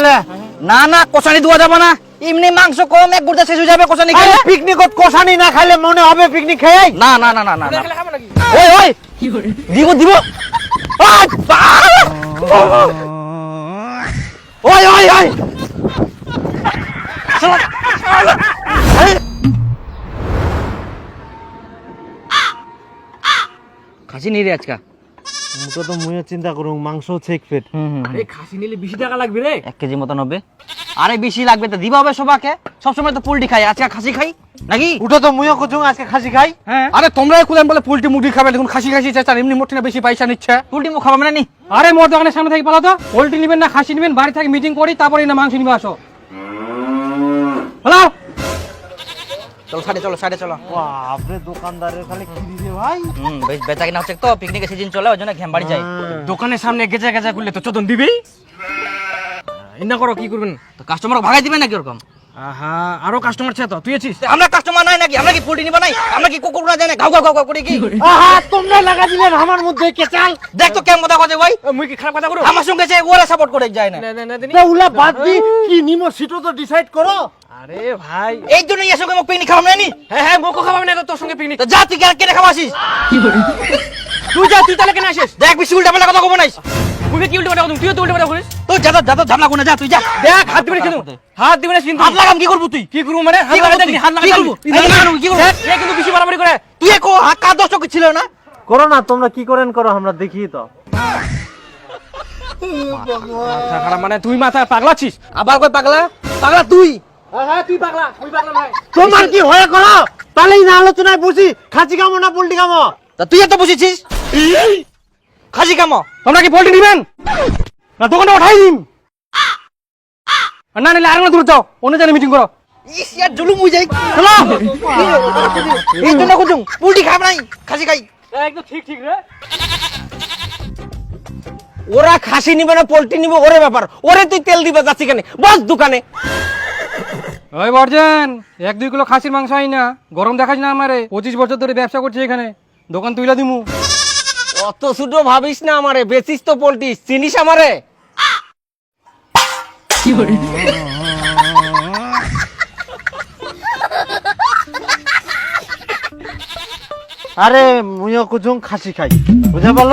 গেলে? না না কষানি দেওয়া যাবে না। এমনি মাংস কম এক গুড়া শেষ হয়ে যাবে কষানি খেলে পিকনিকত কষানি না খাইলে মনে হবে পিকনিক খেয়ে না না না না না না। ওই ওই। দিব দিব। ওই ওই ওই। খাসি নেই রে আজকা। মুটো তো মুয়ে চিন্তা করুন মাংস চেক পেট। আরে খাসি নিলে বেশি টাকা লাগবে রে। এক কেজি মতন হবে। আরে বেশি লাগবে তো দিবা হবে সবাকে। সবসময় তো পোল্ট্রি খাই আজকে খাসি খাই নাকি? উঠো তো মুয়ে কুচুং আজকে খাসি খাই। হ্যাঁ। আরে তোমরা কুলেন বলে পোল্ট্রি মুরগি খাবে দেখুন খাসি খাসি চাচার এমনি মোটে না বেশি পয়সা নিচ্ছে। পোল্ট্রি মুখ খাবা মানে নি? আরে মোর দোকানের সামনে থেকে পালো তো পোল্ট্রি নেবেন না খাসি নেবেন বাড়ি থেকে মিটিং করি তারপরে না মাংস নিবে আসো। হ্যালো? চলো সাইডে চলো সাইডে চলো। বাপরে দোকানদারের খালি কি ভাই। হুম বেশ বেচা কিনা হচ্ছে তো পিকনিকের সিজন চলে ওই জন্য ঘেম বাড়ি যাই দোকানের সামনে গেজা গেজা করলে তো চোদন দিবি? ইন্না করো কি করবেন? তো কাস্টমার ভাগাই দিবে নাকি ওরকম? আহা আরও কাস্টমার ছে তো তুই আছিস? আমরা কাস্টমার নাই নাকি? আমরা কি পোল্ট্রি নিবা নাই? আমরা কি কুকুর না জানে? ঘাউ ঘাউ ঘাউ করে কি? আহা তোমরা লাগা দিলেন আমার মধ্যে কেচাল দেখ তো কেমন কথা কথা ভাই। মুই কি খারাপ কথা করো আমার সঙ্গে যে ওরা সাপোর্ট করে যায় না। না না না উলা বাদ দি কি নিমো সিটো তো ডিসাইড করো। আরে ভাই। এই জন্য এর সঙ্গে মোক পিকনিক খাওয়াম না নি হ্যাঁ হ্যাঁ মোকো খাওয়াবি না তো তোর সঙ্গে পিকনিক। তো যা তুই কেন কেটে খাওয়া আসিস? তুই যা তুই তাহলে কেন আসিস? দেখ বেশি উল্টা পাল্টা কথা কব নাই তুই কি উল্টো পাল্টা করছিস? তুইও তো উল্টো পাল্টা করিস তুই যা তো যা ঝামলা কোনে যা তুই যা। দেখ হাত দিবি না হাত দিবি না কিন্তু হাত লাগাম কি করব তুই? কি করব মানে? হাত কি হাত কি। করব? কি করব? এ কিন্তু বেশি বাড়াবাড়ি করে। তুই কো হাত কার দশ ছিল না? করো না তোমরা কি করেন করো আমরা দেখি তো। মাথা খারাপ মানে তুই মাথা পাগলা আছিস আবার কই পাগলা? পাগলা তুই? হ্যাঁ তুই পাগলা তুই পাগলা তোমার কি হয়ে করো তাহলেই না আলোচনায় বুঝি খাসি খামো না পোল্ট্রি খামো। তা তুই এত বসেছিস? খাসি কামো তোমরা কি পোল্ট্রি নেবেন? না দোকানটা উঠাই দিন। না নিলে আর দূর যাও অন্য জায়গায় মিটিং করো। ইস ইয়ার জুলুম হয়ে যাই চলো। এই জন্য কুচুং পুলটি খাব নাই খাসি খাই। একদম ঠিক ঠিক রে। ওরা খাসি নিবে না পোল্ট্রি নিবে ওরে ব্যাপার। ওরে তুই তেল দিবে যাচ্ছি কেন? বস দোকানে। ওই বর্জন এক দুই কিলো খাসির মাংস আই না। গরম দেখাস না আমারে পঁচিশ বছর ধরে ব্যবসা করছি এখানে। দোকান তুইলা দিমু। অত ছোট ভাবিস না আমারে বেচিস তো পোল্ট্রি চিনিস আমারে? আরে মুয়ে কুচুং খাসি খাই। বুঝা পারল?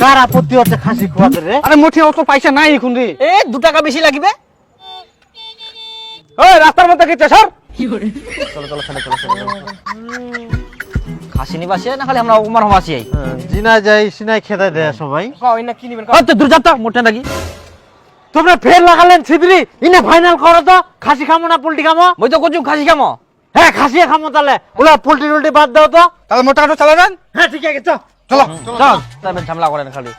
কার আপত্তি হচ্ছে খাসি খোয়াতে রে? আরে মোটে অত পয়সা নাই এখন রে। এ দু টাকা বেশি লাগবে? ওই রাস্তার মধ্যে সর। চলো চলো চলো চলো চলো। খাসি নিবাসী না খালি আমরা উমার হবাসি আই? হ্যাঁ, জিনা যাই সিনাই খেতে দেয় সবাই। কই না কি নিবেন ও তো দূর যাত্রা মোটে নাকি। তোমরা ফের লাগালেন ছিদ্রি ইনে ফাইনাল করো তো খাসি খামো না পোল্ট্রি খামো? মই তো কুচুং খাসি কামো হ্যাঁ খাসি খামো তাহলে। ওলা পোল্ট্রি টোল্ট্রি বাদ দাও তো। তাহলে মোটা কাটো চালা যান হ্যাঁ ঠিক আছে চল চলো। চল তারপর ঝামেলা করেন খালি।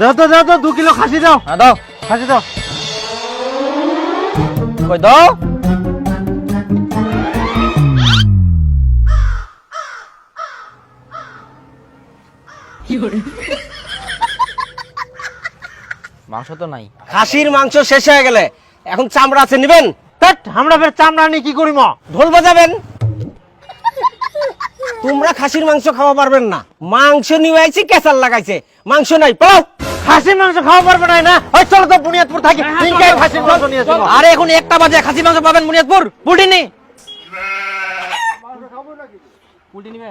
দাও তো দাও তো দু কিলো খাসি দাও। হ্যাঁ দাও। খাসি দাও। কই দাও? মাংস তো নাই। খাসির মাংস শেষ হয়ে গেলে এখন চামড়া আছে নিবেন? আমরা ফের চামড়া নিয়ে কি করিম? ঢোল বাজাবেন? তোমরা খাসির মাংস খাওয়া পারবেন না। মাংস নিয়ে আইছি কেসার লাগাইছে। মাংস নাই পাও খাসির মাংস খাওয়া পারবে না না? ওই চলো তো বুনিয়াদপুর থাকি। তিনটাই খাসির মাংস নিয়ে আরে এখন একটা বাজে খাসি মাংস পাবেন মুনিয়াদপুর। পুটি নেই পোল্ট্রি নিবে।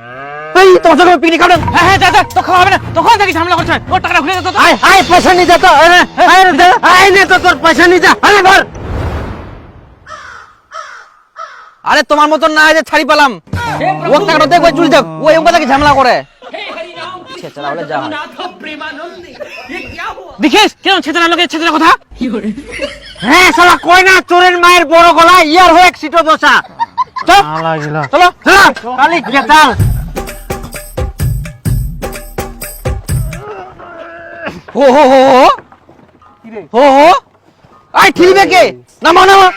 এই তোমার সঙ্গে পিকনিক খাবেন হ্যাঁ হ্যাঁ তো খাওয়া হবে না। তখন থেকে ঝামেলা করছে। ওর টাকাটা ঘুরে যেত আয় আয় পয়সা নিয়ে যা তো। আয় আয় নে, দে, আয় নে তো তোর পয়সা নিয়ে যা। আরে আরে তোমার মতন না যে ছাড়ি পেলাম। ও টাকাটা দেখবে চুল দেখ। ও এরকম কথা কি ঝামেলা করে? ছেচড়া হলে যা দেখিস কেন ছেতনা লোকের ছেতনা কথা? হ্যাঁ শালা কই না চোরের মায়ের বড় গলা ইয়ার হয়ে সিটো দোসা চল। চলো চলো। কালি কেতাল হো হো হো হো। হো হো। আই ঠিলবে কে? নামা নামা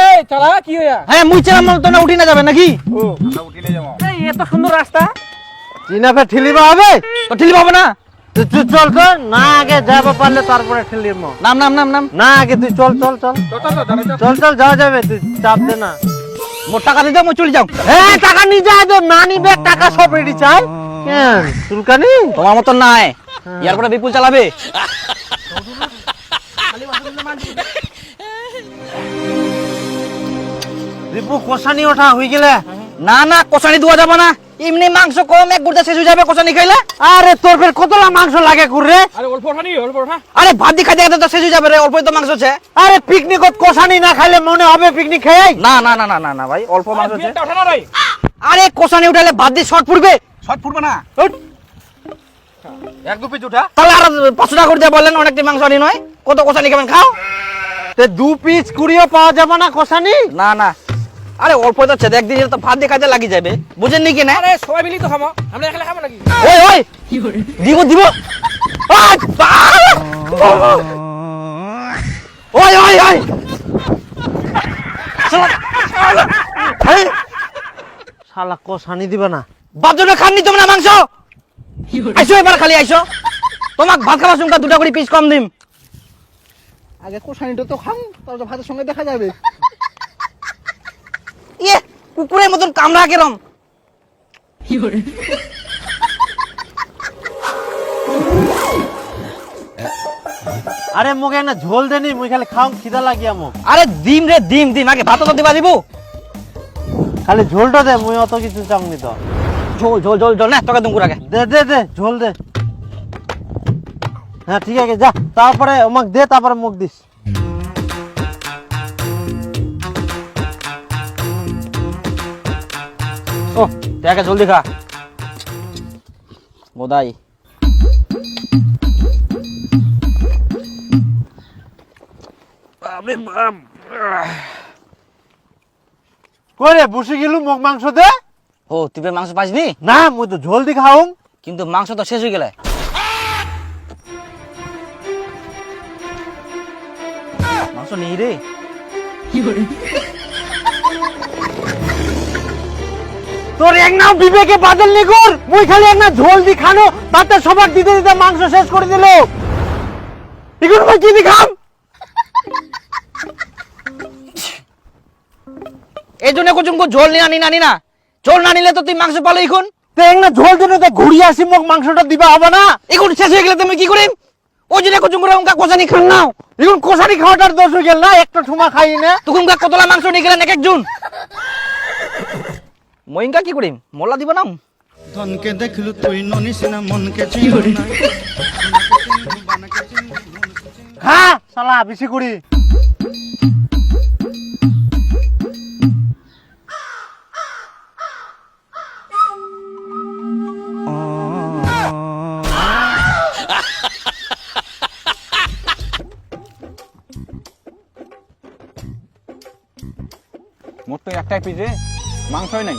এই চালা কি হইয়া? হ্যাঁ মুই তো না উঠি না যাবে নাকি? এই এত সুন্দর রাস্তা। ঠেলিবা হবে? তো পাবো না? তুই তুই চল তো না আগে যাব পারলে তারপরে নাম নাম নাম নাম। না আগে তুই চল চল চল। চল চল যাওয়া যাবে তুই চাপ দে না। মোট টাকা চলে যাও। হ্যাঁ টাকা নিয়ে না নিবে টাকা সব রেডি চাই। কেন? চুলকানি? তোমার মতন নাই। ইয়ার পরে বিপুল চালাবে? রিপু কষানি ওঠা হয়ে গেলে? না না কষানি দেওয়া যাবে না। এমনি মাংস কম এক গুড়া শেষ হয়ে যাবে কষানি খাইলে। আরে তোর ফের কতলা মাংস লাগে কুরে আরে অল্প ওঠা নি অল্প ওঠা। আরে ভাত দিয়ে খাইতে খাইতে তো শেষ হয়ে যাবে রে অল্প তো মাংস আছে। আরে পিকনিকত কষানি না খাইলে মনে হবে পিকনিক খেয়ে না না না না না না ভাই অল্প মাংস আছে। আরে কষানি উঠালে ভাত দি শর্ট পড়বে শর্ট ফুটবে না। এক দু পিস উঠা। তাহলে আর পাঁচশো টাকা করে দিয়ে বললেন অনেকটি মাংস আনি নয়। কত কষানি খাবেন? খাও। তে দু পিস কুড়িও পাওয়া যাবে না কষানি না না। আরে অল্প তো আছে একদিন তো ভাত দিয়ে লাগি যাবে। বুঝেন নি কি না? আরে সবাই মিলি তো খাব। আমরা এখানে খাব নাকি? ওই ওই। দিব দিব! ওই ওই ওই। শালা কষানি দিবে না। বাপজনে খাননি তোমরা মাংস? আইসো এবার খালি আইসো। তোমাক ভাত খাবার সঙ্গে দুটা করে পিস কম দিম। আগে কোষানিটা তো খাম তারপর ভাতের সঙ্গে দেখা যাবে। ইয়ে কুকুরের মতন কামড়া কেরম। আরে মুখে না ঝোল দেনি মুই খালি খাও খিদা লাগিয়া মুখ আরে ডিম রে ডিম ডিম আগে ভাত তো দিবা দিব। খালি ঝোলটা দে মুই অত কিছু চাংনি তো ঝোল ঝোল ঝোল ঝোল না তোকে দুম আগে। দে দে দে ঝোল দে। হ্যাঁ ঠিক আছে যা তারপরে আমাকে দে তারপরে মুখ দিস। ও দেখে। জলদি খা বোধাই করে বসে গেলু মুখ মাংস দে? ও তুই মাংস পাসনি না মুই তো ঝোল দি খাও কিন্তু মাংস তো শেষ হয়ে গেলে। মাংস নেই রে। তোর এক নাও বিবেকে বাদল নি কর মুই খালি এক না ঝোল দি খানো তাতে সবার দিতে দিতে মাংস শেষ করে দিল। এগুলো ভাই কি দি খাম? এই জন্য কুচুমকু ঝোল নিয়ে আনি না আনি না। ঝোল না নিলে তো তুই মাংস পালো এখন। তো না ঝোল দিনে তো ঘুরিয়ে আসি মুখ মাংসটা দিবা হবে না। এখন শেষ হয়ে গেলে তুমি কি করিম? ওই জন্য কুচুম করে উনকা কোসানি খান নাও। এখন কষারি খাওয়াটার দোষ হয়ে গেল না একটা ঠুমা খাই না। কতলা মাংস নিয়ে গেলেন এক একজন? মইঙ্কা কি করিম? মোল্লা দিব না? ধনকে দেখলু তুই ননিস না মনকে চিনু না। খা শালা বেশি করি। মোট পিজে মাংসই নাই?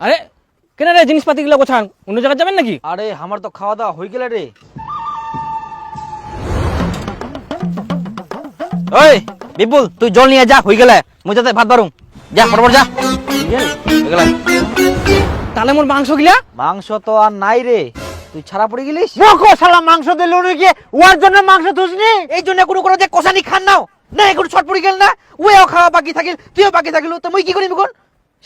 আরে কেন রে জিনিসপাতি গুলো গোছান অন্য জায়গায় যাবেন নাকি আরে আমার তো খাওয়া দাওয়া হয়ে গেলে রে ওই বিপুল তুই জল নিয়ে যা হয়ে গেলে মুই যাতে ভাত বারুম যা ফটফট যা তাহলে মোর মাংস গিলা মাংস তো আর নাই রে তুই ছাড়া পড়ে গেলিস? মোকো শালা মাংস দিল নাকি ওর জন্য মাংস থুসনি এই জন্য কোনো কোনো যে কষানি খান নাও। না এখন ছট পড়ে গেল না। ওও খাওয়া বাকি থাকিল তুইও বাকি থাকিল। তো মুই কি করিম এখন?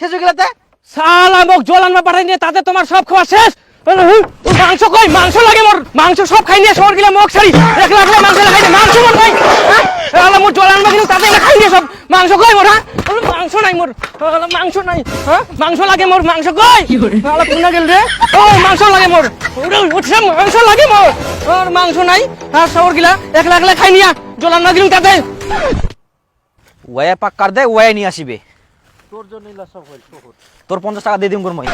শেষ হয়ে গেলে তে? সালা মোক জল আনবা পাঠাই নিয়ে তাতে তোমার সব খাওয়া শেষ। মাংস কই? মাংস লাগে মোর। মাংস সব খাই নিয়ে শহর গিলা মগ ছাড়ি। একলা একলা মাংস লাগাই মাংস মোর নাই হ্যাঁ? আলা মোর জল আনবা কিন্তু তাতে খাই নিয়ে সব। মাংস কই মোর হ্যাঁ? মাংস নাই মোর। মাংস নাই। হ্যাঁ? মাংস লাগে মোর। মাংস কই? আলা কোনা গেল রে? ও মাংস লাগে মোর। ওরে, উঠছে মাংস লাগে মোর। আর মাংস নাই। আর শহর গিলা একলা একলা খাই নিয়া। জল আনবা কিন্তু তাতে। ওয়ে পাক কার দে ওয়ে নিয়ে আসিবে। তোর পঞ্চাশ টাকা দিয়ে দিম গুর মই